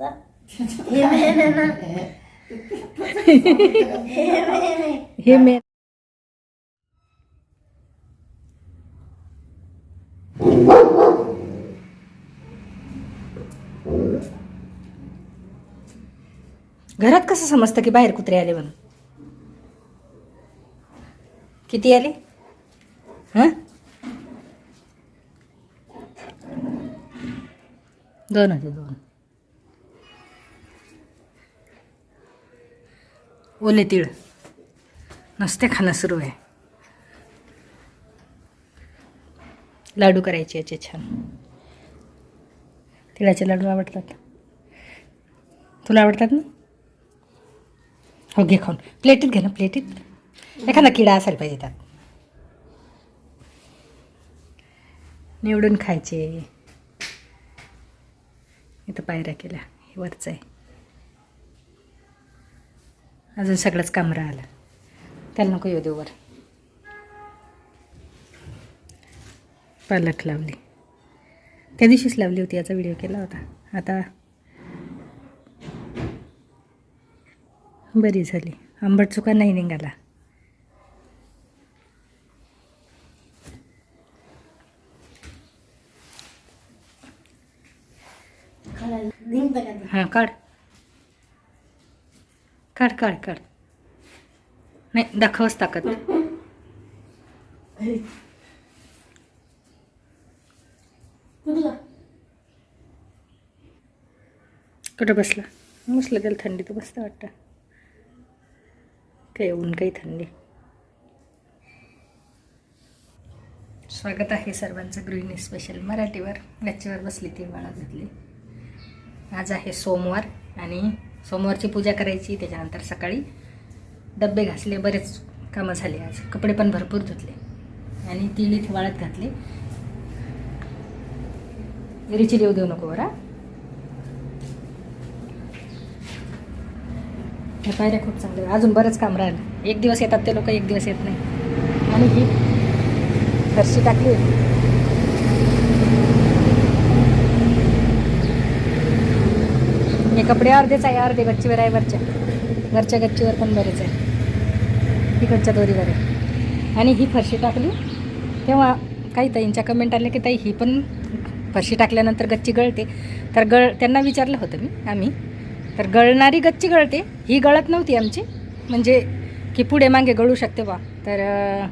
तर हे मेन आहे ना हे मेन घरात कसं समजतं की बाहेर कुत्रे आले म्हणून किती आले हां दोन होते दोन ओले तीळ. नसते खाणं सुरू आहे. लाडू करायचे याचे छान. तिळाचे लाडू आवडतात. तुला आवडतात ना? हो घे खाऊन. प्लेटीत घे ना प्लेटीत. एखादा किडा असायला पाहिजे त्यात. निवडून खायचे. इथं पायऱ्या केल्या. हे वरचं आहे. अजून सगळंच काम राहिलं. त्याला नको येऊ देऊ वर पालक लावली. त्या दिवशीच लावली होती याचा व्हिडिओ केला होता. आता बरी झाली. आंबट चुका नाही निघाला? हां काढ. काढ काढ काढ. नाही दाखवच ताकद कुठं बसला? बसलं त्याला थंडी तर बसतं वाटतं. काही ऊन काही थंडी. स्वागत आहे सर्वांचं गृहिणी स्पेशल मराठीवर. गच्चीवर बसली ती बाळा घेतली आज आहे सोमवार आणि सोमवारची पूजा करायची त्याच्यानंतर सकाळी डबे घासले बरेच कामं झाले आज. कपडे पण भरपूर धुतले आणि तिळी इथे वाळत घातले. रिची येऊ देऊ नको बरा. ह्या पायऱ्या खूप चांगल्या अजून बरंच काम राहिलं. एक दिवस येतात ते लोक एक दिवस येत नाही. आणि ही फरशी टाकली. हे कपडे अर्धेच आहे अर्धे गच्चीवर आहे वरच्या. वरच्या गच्चीवर पण बरेच आहे. इकडच्या दोरीवर आहे. आणि ही फरशी टाकली. तेव्हा काही ताईंच्या कमेंट आल्या की ताई ही पण फरशी टाकल्यानंतर गच्ची गळते. तर गळ त्यांना विचारलं होतं मी आम्ही. तर गळणारी गच्ची गळते. ही गळत नव्हती आमची. म्हणजे की पुढे मागे गळू शकते बा. तर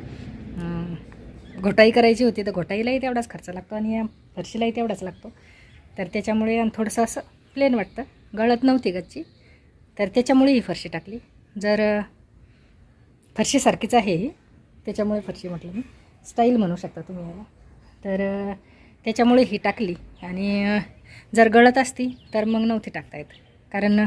घोटाई करायची होती. तर घोटाईलाही तेवढाच खर्च लागतो आणि या फरशीलाही तेवढाच लागतो. तर त्याच्यामुळे आणि थोडंसं असं प्लेन वाटतं. गळत नव्हती गच्ची. तर त्याच्यामुळे ही फरशी टाकली. जर फरशीसारखीच आहे ही त्याच्यामुळे फरशी म्हटलं मी. स्टाईल म्हणू शकता तुम्ही याला. तर त्याच्यामुळे ही टाकली. आणि जर गळत असती तर मग नव्हती टाकता येत. कारण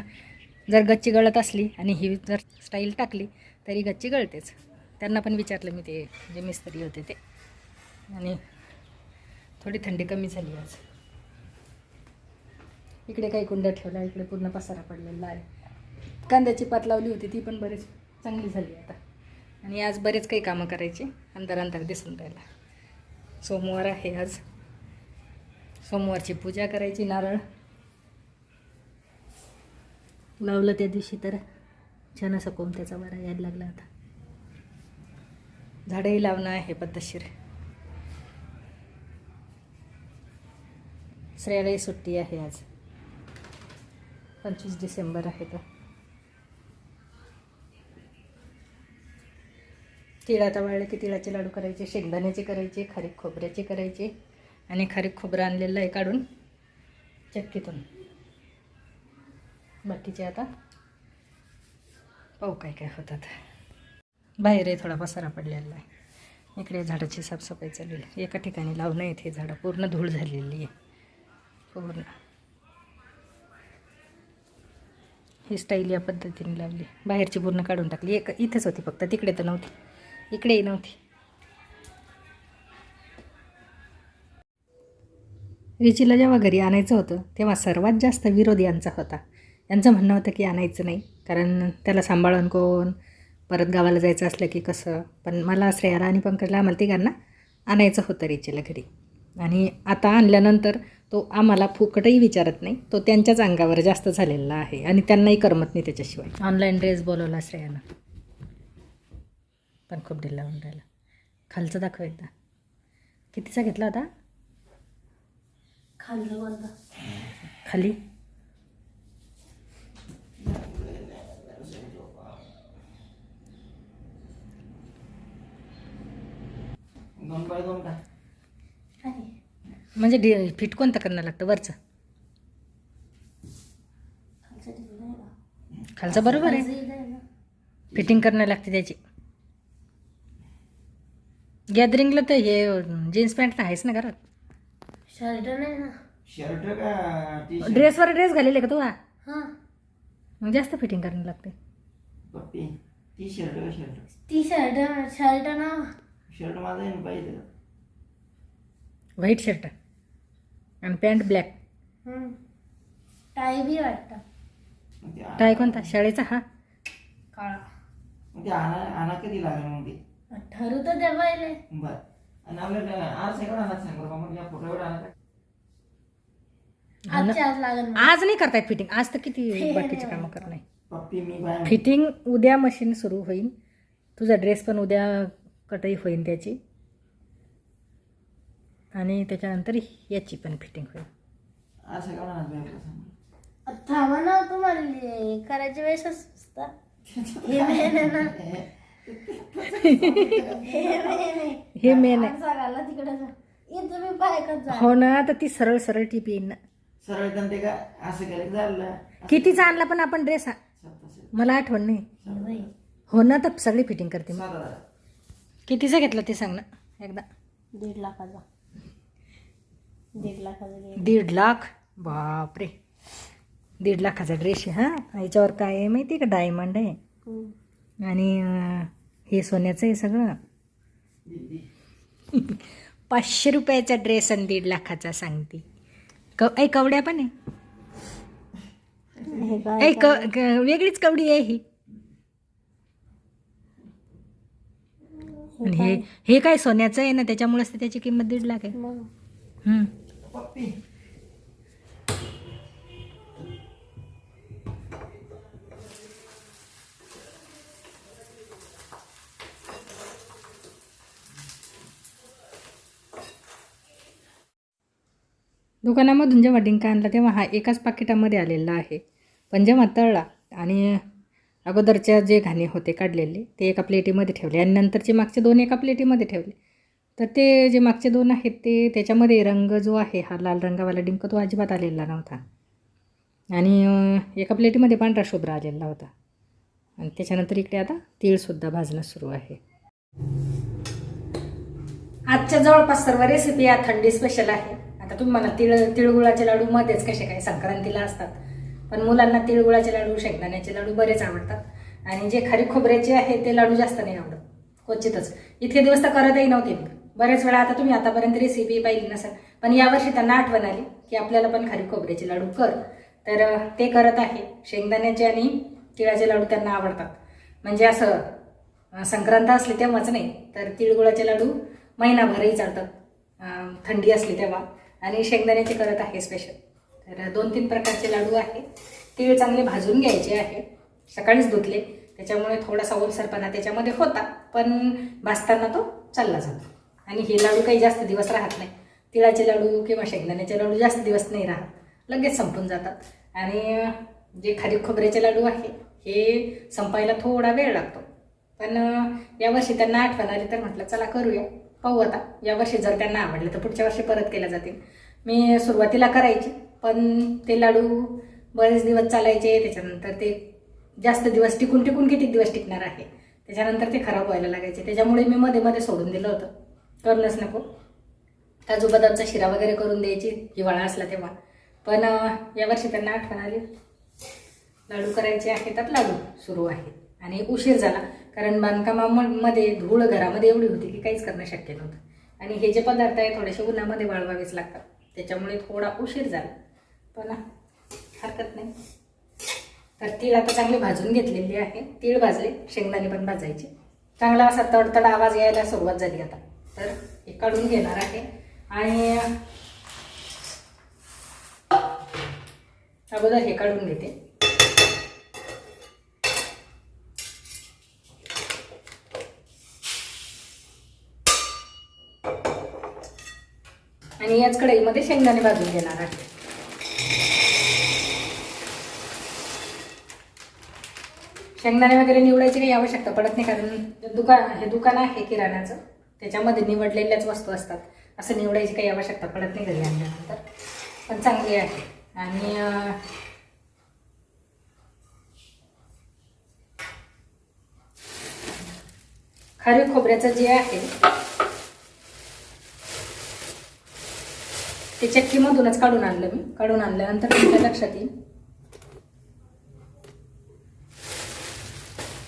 जर गच्ची गळत असली आणि ही जर स्टाईल टाकली तरी गच्ची गळतेच. त्यांना पण विचारलं मी ते जे मिस्त्री होते ते. आणि थोडी थंडी कमी झाली आज. इकडे काही कुंड्या ठेवल्या इकडे पूर्ण पसारा पडलेला आहे. कांद्याची पात लावली होती ती पण बरीच चांगली झाली आता. आणि आज बरेच काही कामं करायची अंतर अंतर दिसून राहिला. सोमवार आहे आज. सोमवारची पूजा करायची नारळ. लावलं त्या दिवशी तर छान असं कोमत्याचा वारा यायला लागला आता. झाडंही लावणं आहे पद्धतशीर. श्रेयालाही सुट्टी आहे आज. पंचवीस डिसेंबर आहे तर तिळ आता वाळलं की तिळाचे लाडू करायचे शेंगदाण्याचे करायचे खारीक खोबऱ्याचे करायचे आणि खारीक खोबरं आणलेलं आहे काढून चक्कीतून. बाकीचे आता पाहू काय काय होतात. बाहेरही थोडा पसारा पडलेला आहे. इकडे झाडाची साफसफाई चालू आहे. एका ठिकाणी लावणं येते हे झाडं पूर्ण धूळ झालेली आहे. पूर्ण. ही स्टाईल या पद्धतीने लावली. बाहेरची पूर्ण काढून टाकली. एक इथेच होती फक्त. तिकडे तर नव्हती. इकडेही नव्हती. रिचीला जेव्हा घरी आणायचं होतं तेव्हा सर्वात जास्त विरोध यांचा होता. यांचं म्हणणं होतं की आणायचं नाही कारण त्याला सांभाळून कोण परत गावाला जायचं असलं की कसं? पण मला श्रेयाला आणि पंकजला आम्हाला तिघांना आणायचं होतं रिचीला घरी. आणि आता आणल्यानंतर तो आम्हाला फुकटही विचारत नाही. तो त्यांच्याच अंगावर जास्त झालेला आहे आणि त्यांनाही करमत नाही त्याच्याशिवाय. ऑनलाईन ड्रेस बोलवला श्रेयानं. पण खूप ढिल्ला होऊन राहिला. खालचं दाखव एकदा. कितीचा घेतला होता? खाली? दोन म्हणजे डि फिट कोणतं करणं लागतं वरचं? खालचं दिलं नाही का खालचं बरोबर आहे. फिटिंग करणं लागते त्याची. गॅदरिंगला तर हे जीन्स पॅन्ट तर आहेच ना घरात. शर्ट नाही ना. शर्ट का ड्रेसवर ड्रेस घालेले का तू हा? हां. मग जास्त फिटिंग करणं लागते. टी शर्ट का शर्ट टी शर्ट शर्ट ना. शर्ट माझा व्हाईट शर्ट आणि पॅन्ट ब्लॅक. हम्म. टाय बी वाटतं. आ- टाय कोणता? शाळेचा हा? काळा. मग ते आणा आणा कधी लागेल मग ते ठरू तर द्या पहिले बर. आणि आपल्याला आज सगळं आणा सांग बरं मग या फोटोवर आणा का? हो ना. आजच्या आज लागेल मला. आज नाही करतायत फिटिंग. आज तर किती बाकीचे कामं करणार पप्पी मी बाय फिटिंग उद्या मशीन सुरू होईल तुझा ड्रेस पण उद्या कटई होईल त्याची. आणि त्याच्यानंतर याची पण फिटिंग होईल. थांबा ना तुम्हाला हे करायच्या वेळेस असतं हे मेन आहे हे हे तिकडे हो ना तर ती सरळ सरळ टीप येईन ना. सरळ एकदम ते का? असं केलं की झालं. कितीचा आणला पण आपण ड्रेस हा. मला आठवण नाही. हे ना तर सगळी फिटिंग करते मग कितीचा घेतला ते सांग ना एकदा. दीड लाखाचा. दीड लाखाचा दीड लाख? बापरे. दीड लाखाचा ड्रेस आहे हा? याच्यावर काय आहे माहिती का? डायमंड आहे. हम्म. आणि अं, हे सोन्याचं आहे सगळं. पाचशे रुपयाचा ड्रेस आणि दीड लाखाचा सांगते. क ऐ कवड्या पण आहे. हे काय ऐ क क- वेगळीच कवडी आहे ही. आणि हे हे काय सोन्याचं आहे ना? त्याच्यामुळेच तर त्याची किंमत दीड लाख आहे. मग. हम्म. पप्पी दुकानामधून जेव्हा डिंका आणला तेव्हा हा एकाच पाकिटामध्ये आलेला आहे. पण जेव्हा तळला आणि अगोदरच्या जे घाणे होते काढलेले ते एका प्लेटीमध्ये ठेवले आणि नंतरचे मागचे दोन एका प्लेटीमध्ये ठेवले. तर ते जे मागचे दोन आहेत ते त्याच्यामध्ये रंग जो आहे हा लाल रंगावाला डिंक तो अजिबात आलेला नव्हता. आणि एका प्लेटीमध्ये पांढरा शुभ्र आलेला होता. आणि त्याच्यानंतर इकडे आता तीळसुद्धा भाजणं सुरू आहे. आजच्या जवळपास सर्व रेसिपी या थंडी स्पेशल आहे. आता तुम्ही मला तिळ तिळगुळाचे लाडू मध्येच कसे काय संक्रांतीला असतात. पण मुलांना तिळगुळाचे लाडू शेंगदाण्याचे लाडू बरेच आवडतात. आणि जे खरी खोबऱ्याचे आहे ते लाडू जास्त नाही आवडत. क्वचितच. इतके दिवस तर करतही नव्हते बऱ्याच बरेच वेळा आता तुम्ही आतापर्यंत रेसिपी पाहिली नसेल पण यावर्षी त्यांना आठवण आली की आपल्याला पण खरी खोबऱ्याचे लाडू कर. तर ते करत आहे. शेंगदाण्याचे आणि तिळाचे लाडू त्यांना आवडतात. म्हणजे असं संक्रांत असली तेव्हाच नाही तर तिळगुळाचे लाडू महिनाभरही चालतात. थंडी असली तेव्हा. आणि शेंगदाण्याचे करत आहे स्पेशल तर दोन तीन प्रकारचे लाडू आहे. तीळ चांगले भाजून घ्यायचे आहे. सकाळीच धुतले. त्याच्यामुळे थोडासा ओलसरपणा त्याच्यामध्ये होता पण भाजताना तो चालला जातो. आणि हे लाडू काही जास्त दिवस राहत नाही. तिळाचे लाडू किंवा शेंगदाण्याचे लाडू जास्त दिवस नाही राहत. लगेच संपून जातात. आणि जे खारीक खोबऱ्याचे लाडू आहे हे संपायला थोडा वेळ लागतो. पण यावर्षी त्यांना आठवण आली तर म्हटलं चला करूया. पाहू आता. यावर्षी जर त्यांना आवडलं तर पुढच्या वर्षी परत केल्या जातील. मी सुरुवातीला करायची पण ते लाडू बरेच दिवस चालायचे. त्याच्यानंतर ते जास्त दिवस टिकून टिकून किती दिवस टिकणार आहे? त्याच्यानंतर ते खराब व्हायला लागायचे. त्याच्यामुळे मी मध्ये मध्ये सोडून दिलं होतं. करणंच नको. काजू बदामचा शिरा वगैरे करून द्यायची हिवाळा असला तेव्हा. पण यावर्षी त्यांना आठवण आली. लाडू करायचे आहे तर लाडू सुरू आहे. आणि उशीर झाला कारण बांधकामामध्ये धूळ घरामध्ये एवढी होती की काहीच करणं शक्य नव्हतं. आणि हे जे पदार्थ आहे थोडेसे उन्हामध्ये वाळवावेच लागतात. त्याच्यामुळे थोडा उशीर झाला. पण हरकत नाही. तर तीळ आता चांगली भाजून घेतलेली आहे. तीळ भाजले शेंगदाणे पण भाजायचे. चांगला असा तडतड आवाज यायला सुरुवात झाली आता. तर हे काढून घेणार आहे. आणि अगोदर हे काढून घेते. आणि याच कढईमध्ये शेंगदाणे भाजून घेणार आहे. शेंगदाणे वगैरे निवडायची काही आवश्यकता पडत नाही कारण दुकान हे दुकान आहे किराण्याचं. त्याच्यामध्ये निवडलेल्याच वस्तू असतात. असं निवडायची काही आवश्यकता पडत नाही घरी आणल्यानंतर. पण चांगली आहे. आणि अं, खोबऱ्याचं जे आहे ते चक्कीमधूनच काढून आणलं मी. काढून आणल्यानंतर तुमच्या लक्षात येईल.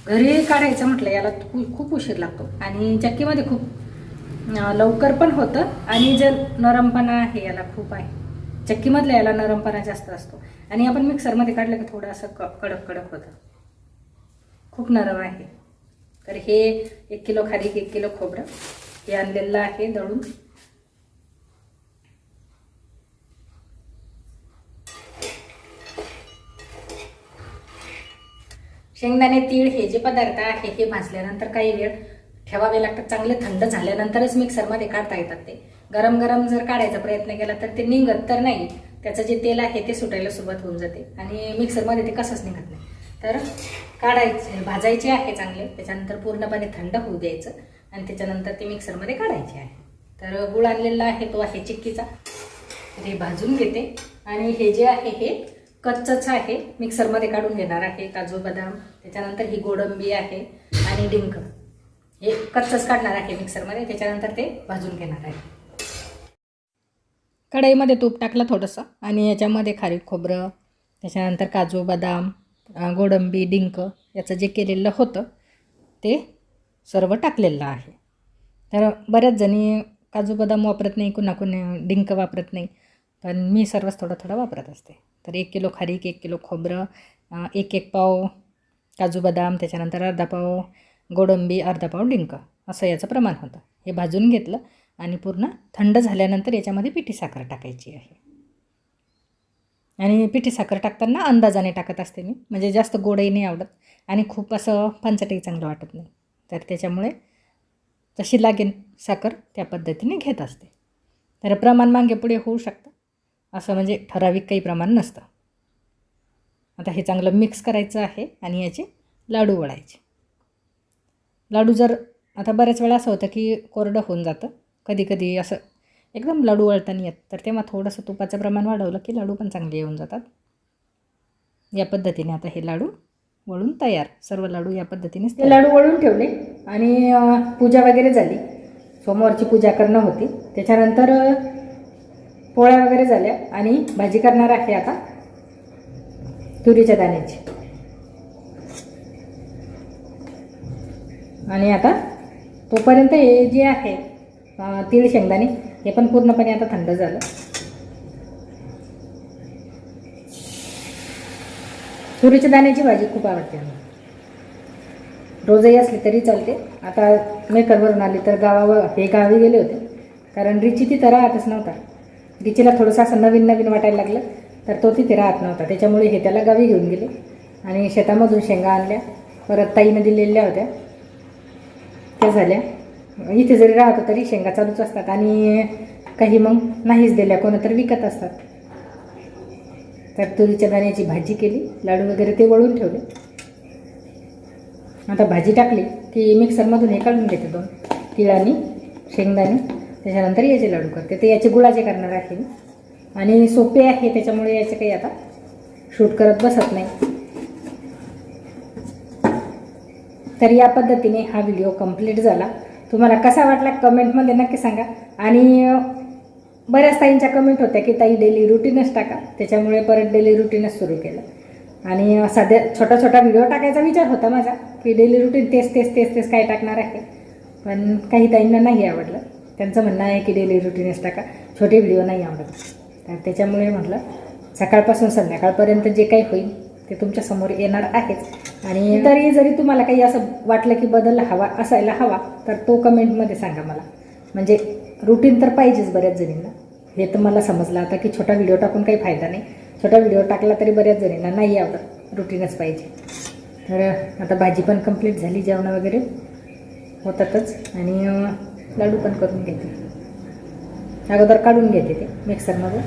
घरी काढायचं म्हटलं याला खूप उशीर लागतो. आणि चक्कीमध्ये खूप लवकर पण होतं आणि जर नरमपणा आहे याला खूप आहे. चक्कीमधल्या याला नरमपणा जास्त असतो. आणि आपण मिक्सरमध्ये काढलं की थोडं असं क कडक कडक होतं. खूप नरम आहे. तर हे एक किलो खारीक एक किलो खोबरं हे आणलेलं आहे दळून. शेंगदाणे तीळ हे जे पदार्थ आहे हे भाजल्यानंतर काही वेळ ठेवावे लागतात. चांगले थंड झाल्यानंतरच मिक्सरमध्ये काढता येतात ते. गरम गरम जर काढायचा प्रयत्न केला तर ते निघत तर नाही. त्याचं जे तेल आहे ते सुटायला सुरुवात होऊन जाते. आणि मिक्सरमध्ये ते कसंच निघत नाही. तर काढायचे भाजायचे आहे चांगले. त्याच्यानंतर पूर्णपणे थंड होऊ द्यायचं. आणि त्याच्यानंतर ते मिक्सरमध्ये काढायचे आहे. तर गुळ आणलेला आहे तो आहे चिक्कीचा. हे भाजून घेते. आणि हे जे आहे हे कच्चच आहे. मिक्सरमध्ये काढून घेणार आहे काजू बदाम. त्याच्यानंतर ही गोडंबी आहे. आणि डिंक. हे कच्चच काढणार आहे मिक्सरमध्ये त्याच्यानंतर ते भाजून घेणार आहे. कढईमध्ये तूप टाकलं थोडंसं आणि याच्यामध्ये खारीक खोबरं त्याच्यानंतर काजू बदाम गोडंबी डिंक याचं जे केलेलं होतं ते सर्व टाकलेलं आहे. तर बऱ्याच जणी काजू बदाम वापरत नाही कुणाकुणी डिंक वापरत नाही पण मी सर्वच थोडं थोडं वापरत असते. तर एक किलो खारीक एक किलो खोबरं एक एक पाव काजू बदाम त्याच्यानंतर अर्धा पाव गोडंबी अर्धा पाव डिंक असं याचं प्रमाण होतं. हे भाजून घेतलं आणि पूर्ण थंड झाल्यानंतर याच्यामध्ये पिठी साखर टाकायची आहे. आणि पिठी साखर टाकताना अंदाजाने टाकत असते मी. म्हणजे जास्त गोडही नाही आवडत आणि खूप असं पंचटही चांगलं वाटत नाही. तर त्याच्यामुळे जशी लागेल साखर त्या पद्धतीने घेत असते. तर प्रमाण मागे पुढे होऊ शकतं. असं म्हणजे ठराविक काही प्रमाण नसतं. आता हे चांगलं मिक्स करायचं आहे आणि याचे लाडू वळायचे. लाडू जर आता बऱ्याच वेळा असं होतं की कोरडं होऊन जातं. कधी कधी असं एकदम लाडू वळताना येत. तर तेव्हा थोडंसं तुपाचं प्रमाण वाढवलं की लाडू पण चांगले येऊन जातात. या पद्धतीने आता हे लाडू वळून तयार. सर्व लाडू या पद्धतीनेच ते लाडू वळून ठेवले. आणि पूजा वगैरे झाली. सोमवारची पूजा करणं होती. त्याच्यानंतर पोळ्या वगैरे झाल्या. आणि भाजी करणार आहे आता तुरीच्या दाण्याची. आणि आता तोपर्यंत हे जे आहे तीळ शेंगदाणे हे पण पूर्णपणे आता थंड झालं. तुरीच्या दाण्याची भाजी खूप आवडते मला रोजही असली तरी चालते. आता मेकरवरून आली तर गावावर हे गावी गेले होते. कारण रिची तिथं राहतच नव्हता. रिचीला थोडंसं असं नवीन नवीन वाटायला लागलं. तर तो तिथे राहत नव्हता. त्याच्यामुळे हे त्याला गावी घेऊन गेले. आणि शेतामधून शेंगा आणल्या. परत ताईनं दिलेल्या होत्या. त्या झाल्या. इथे जरी राहतो तरी शेंगा चालूच असतात आणि काही मग नाहीच दिल्या कोणं विकत असतात. तर तुरीच्या दाण्याची भाजी केली लाडू वगैरे ते वळून ठेवले. आता भाजी टाकली की मिक्सरमधून हे काढून घेते दोन. तीळ आणि शेंगदाणे. त्याच्यानंतर याचे लाडू करते. ते याचे गुळाचे करणार आहे आणि सोपे आहे त्याच्यामुळे याचे काही आता शूट करत बसत नाही. तर या पद्धतीने हा व्हिडिओ कंप्लीट झाला. तुम्हाला कसा वाटला कमेंटमध्ये नक्की सांगा. आणि बऱ्याच ताईंच्या कमेंट होत्या की ताई डेली रुटीनच टाका. त्याच्यामुळे परत डेली रुटीनच सुरू केलं. आणि साध्या छोटा छोटा व्हिडिओ टाकायचा विचार होता माझा की डेली रुटीन तेच तेच तेच तेच काय टाकणार आहे. पण काही ताईंना नाही आवडलं. त्यांचं म्हणणं आहे की डेली रुटीनच टाका. छोटे व्हिडिओ नाही आवडत. तर त्याच्यामुळे म्हटलं सकाळपासून संध्याकाळपर्यंत जे काही होईल ते तुमच्यासमोर येणार आहेच आणि तरी जरी तुम्हाला काही असं वाटलं की बदल हवा असायला हवा तर तो कमेंटमध्ये सांगा मला. म्हणजे रुटीन तर पाहिजेच बऱ्याच जणींना. हे तर मला समजलं आता की छोटा व्हिडिओ टाकून काही फायदा नाही. छोटा व्हिडिओ टाकला तरी बऱ्याच जणींना नाही आवडत. रुटीनच पाहिजे. तर आता भाजी पण कंप्लीट झाली जेवणं वगैरे होतातच. आणि लाडू पण करून घेते. अगोदर काढून घेते ते मिक्सरमधून